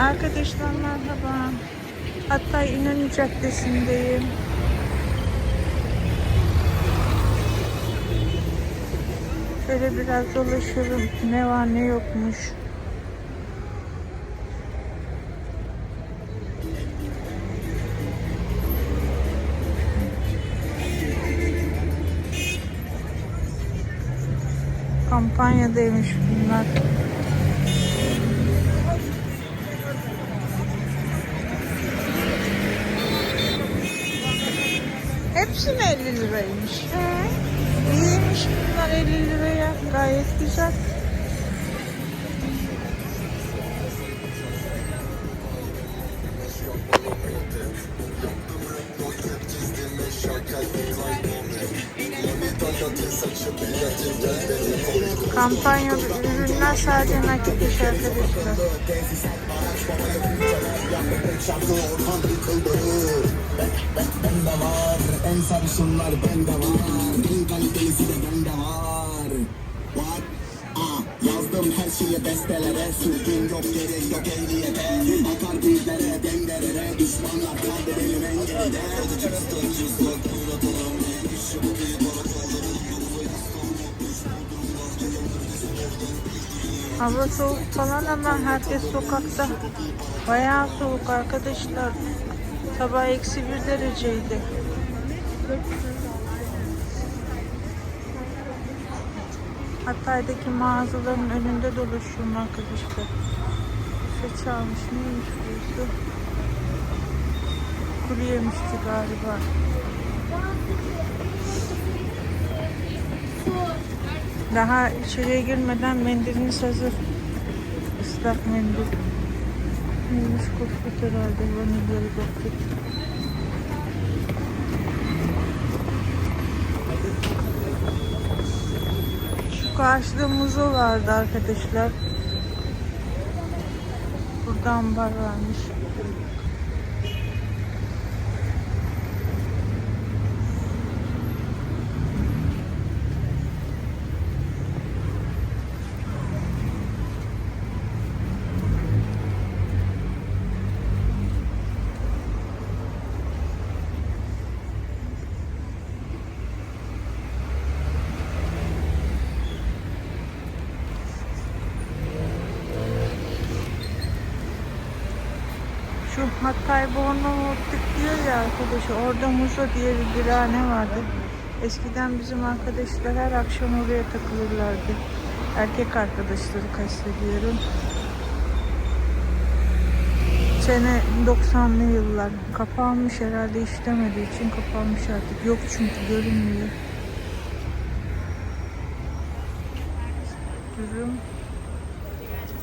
Arkadaşlar merhaba. Hatta İnönü Caddesi'ndeyim. Şöyle biraz dolaşırım. Ne var ne yokmuş. Kampanyadaymış bunlar. Hepsi mi 50 liraymış? İyiymiş bunlar 50 liraya. Gayet güzel. Kampanya ürünler sadece nakit iş arkadaşlar. En sarışınlar bende var En kalitelisi de bende var What? Ah, yazdım her şeyi bestelere Sürdüm yok geri yok ehliyete Akar bizlere dengelere Düşmanlar kaldı benim en geride Hava soğuk falan ama herkes sokakta. Bayağı soğuk arkadaşlar. Sabah eksi bir dereceydi. Hatay'daki mağazaların önünde dolaşıyorum arkadaşlar. Saç almış neymiş burası? Kuru yemişti galiba. Daha içeriye girmeden mendiliniz hazır. Islak mendil. Neymiş kokut herhalde vanilyalı kokut. Karşıda muzo vardı arkadaşlar. Burada ambar varmış. Bornova'lık diyor ya arkadaşı orada Muzo diye bir birane vardı. Eskiden bizim arkadaşlar her akşam oraya takılırlardı. Erkek arkadaşları kastediyorum. Sene 90'lı yıllar. Kapanmış herhalde işlemediği için kapanmış artık. Yok çünkü görünmüyor. Dürüm.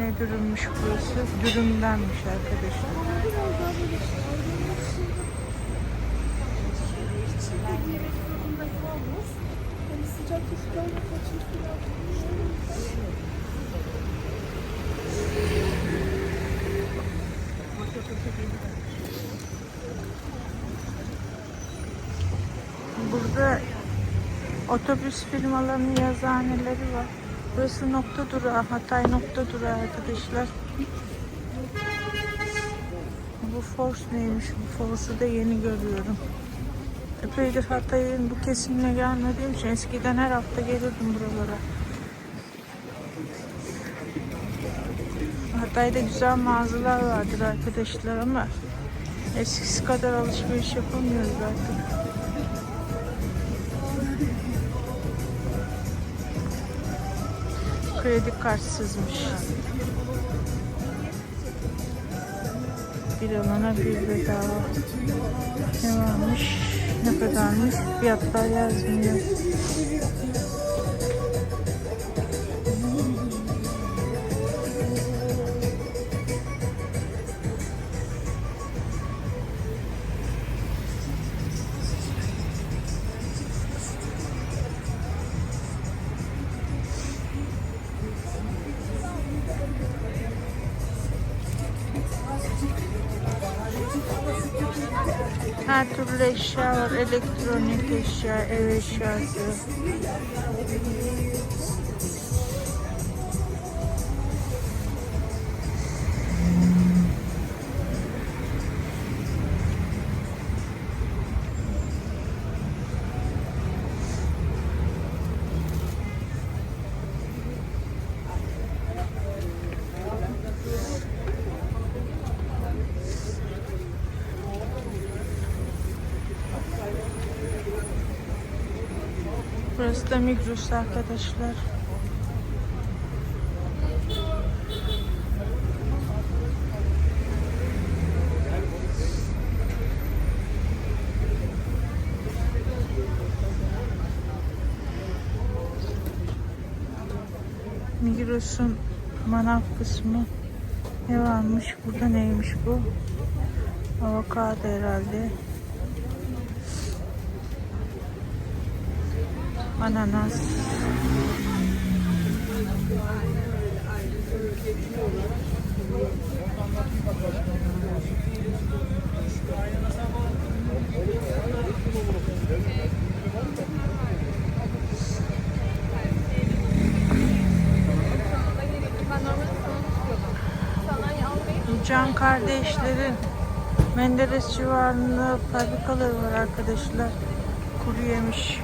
Ne dürümmüş burası? Dürümdenmiş arkadaşlar. Burada otobüs firmalarının yazıhaneleri var. Burası nokta durağı, Hatay nokta durağı arkadaşlar. Bu Force neymiş? Bu Force'u da yeni görüyorum. Epeydir Hatay'ın bu kesimine gelmediğim için eskiden her hafta gelirdim buralara. Hatay'da güzel mağazalar vardır arkadaşlar ama eskisi kadar alışveriş yapamıyoruz artık. Kredi kartsızmış. Bir alana bir bedava. Ne varmış? Ne kadarmış? Fiyatlar yazmıyor. Her türlü eşya var. Elektronik eşya, ev eşyası. Burası da Migros arkadaşlar. Migros'un manav kısmı ne varmış? Burada neymiş bu? Avokado herhalde. Ananas. Can kardeşlerin Menderes civarında fabrikaları var arkadaşlar. Kuru yemiş.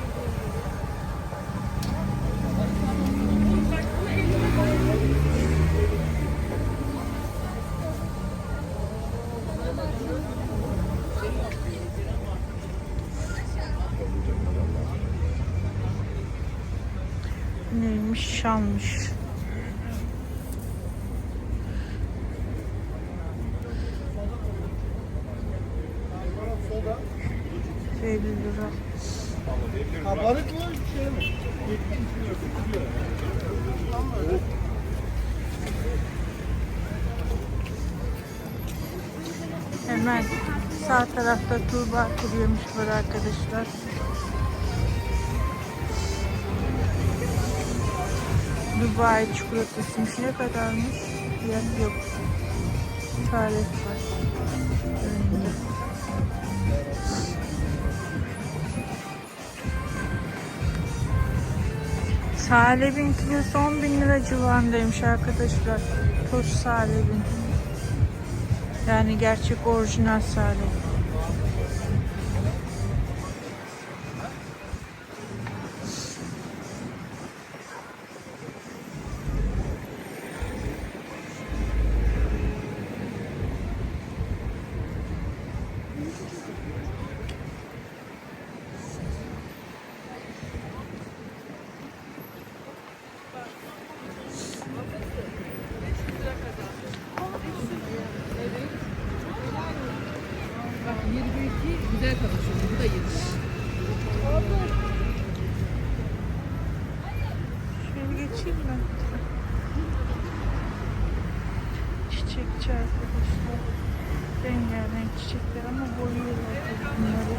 Neymiş? Şalmış. 50 lira. Kabarık mı? Şey mi? Hemen sağ tarafta Tuğba kuruyormuş var arkadaşlar. Dubai çikolatasıymış. Ne kadarmış? Fiyat yok. Tarif var. Salep'in kilosu 10 bin lira civarındaymış arkadaşlar. Toz Salep'in. Yani gerçek orijinal Salep. Çiçekçi arkadaşlar. Rengarenk çiçekler ama boyuyorlar bunları.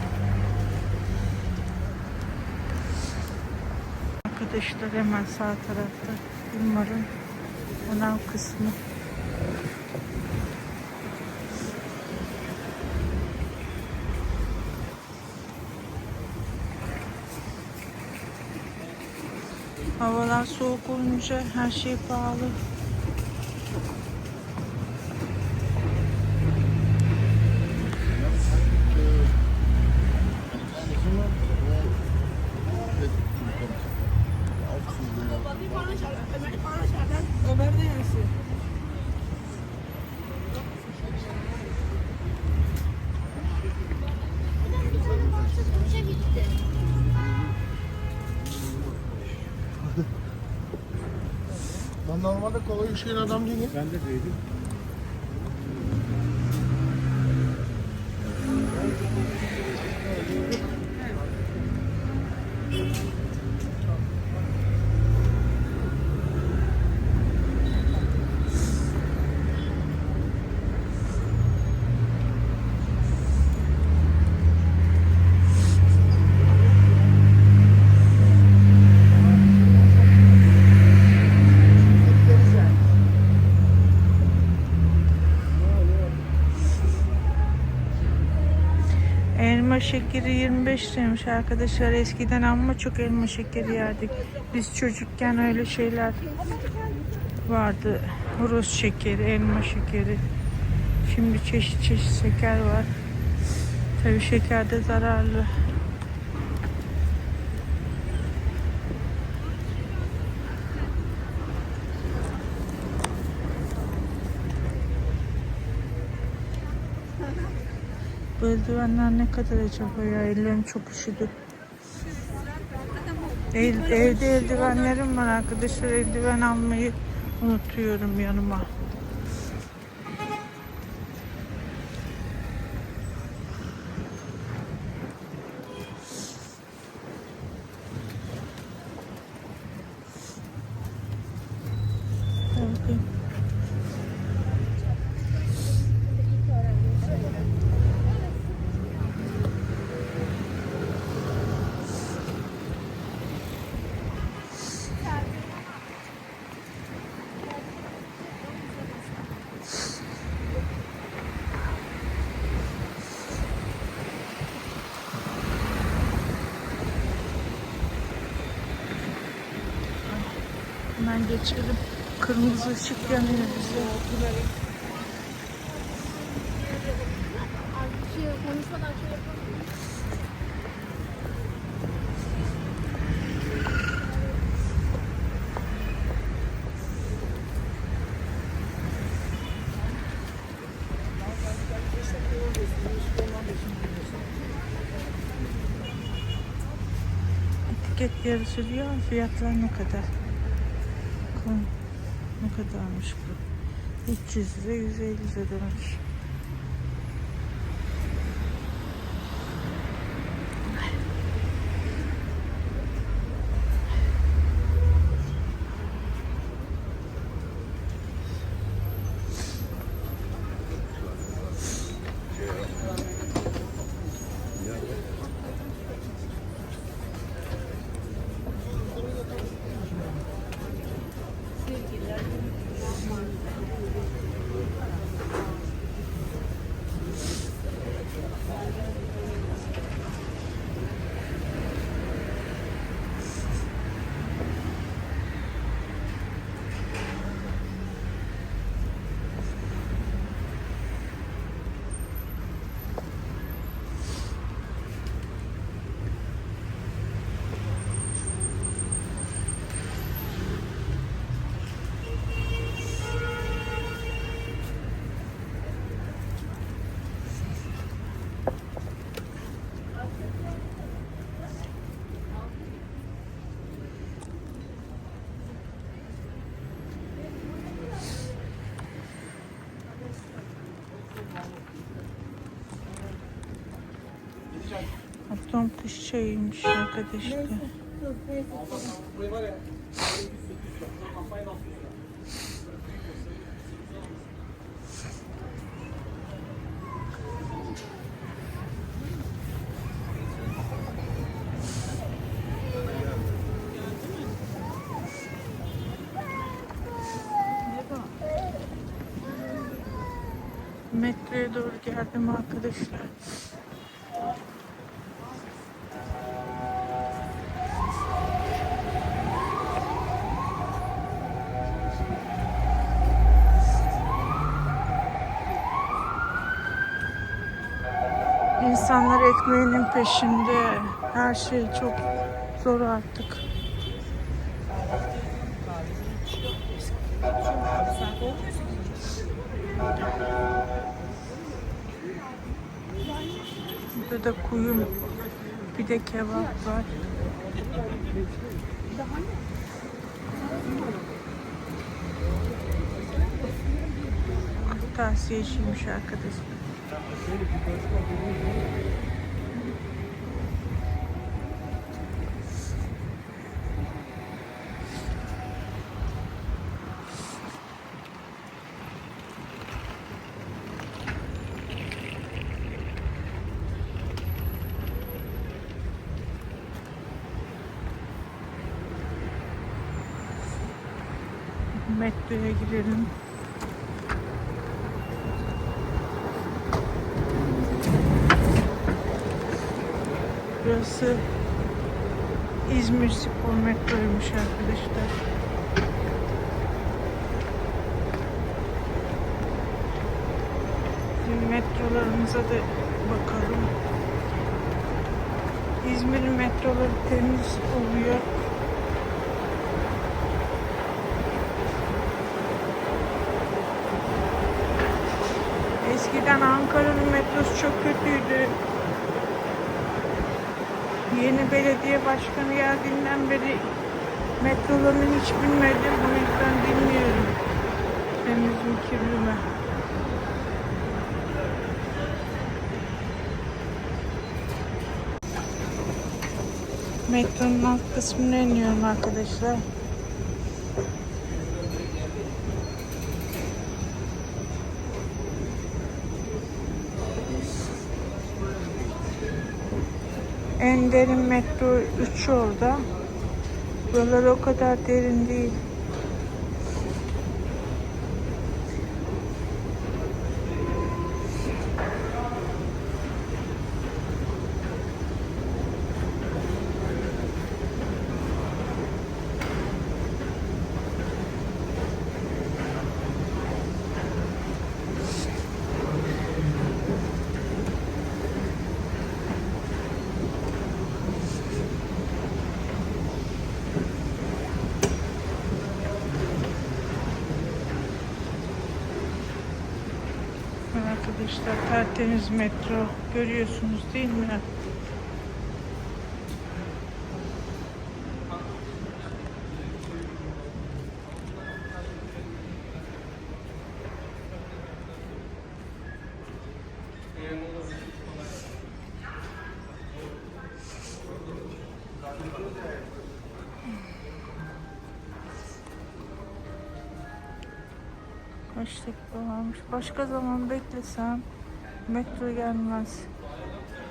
Arkadaşlar hemen sağ tarafta bunların manav kısmı. Havalar soğuk olunca her şey pahalı. Ben normalde kolay işin adam değilim. Ben de değilim. Elma şekeri 25 liraymış arkadaşlar. Eskiden amma çok elma şekeri yerdik. Biz çocukken öyle şeyler vardı. Horoz şekeri, elma şekeri. Şimdi çeşit çeşit şeker var. Tabii şeker de zararlı. Eldivenler ne kadar acaba ya? Ellerim çok üşüdü. El- evde eldivenlerim var arkadaşlar. Eldiven almayı unutuyorum yanıma. Bakayım. Hemen geçelim. Kırmızı ışık yanıyor bize. Etiket yarısı diyor fiyatlar ne kadar? Kadarmış bu? 300 lira 150 lira demek. Atom kış çayıymış arkadaşlar. Metroya doğru geldim arkadaşlar. Ekmeğinin peşinde. Her şey çok zor artık. Burada da kuyum, bir de kebap var. Kırtasiyeciymiş arkadaşlar. Metroya girelim. Burası İzmir Spor Metro'ymuş arkadaşlar. Şimdi metrolarımıza da bakalım. İzmir'in metroları temiz oluyor. Eskiden Ankara'nın metrosu çok kötüydü. Yeni belediye başkanı geldiğinden beri metrolarını hiç bilmedim. O yüzden bilmiyorum. Temiz mi kirli mi? Metronun alt kısmına iniyorum arkadaşlar. En derin metro 3 orada. Buralar o kadar derin değil. Arkadaşlar tertemiz metro görüyorsunuz değil mi? Kaç dakika varmış? Başka zaman beklesem metro gelmez.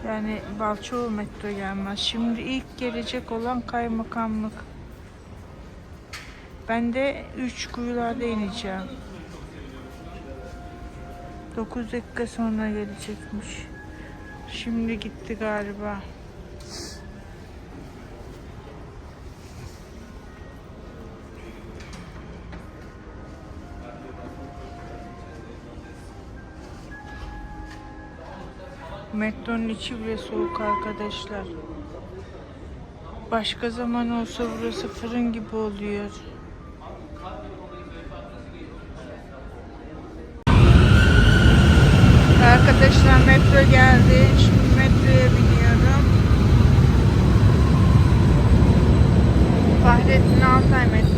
Yani Balçoğu metro gelmez. Şimdi ilk gelecek olan kaymakamlık. Ben de üç kuyularda ineceğim. 9 dakika sonra gelecekmiş. Şimdi gitti galiba. Metronun içi bile soğuk arkadaşlar. Başka zaman olsa burası fırın gibi oluyor. Arkadaşlar metro geldi. Şimdi metroya biniyorum. Fahrettin Altay metro.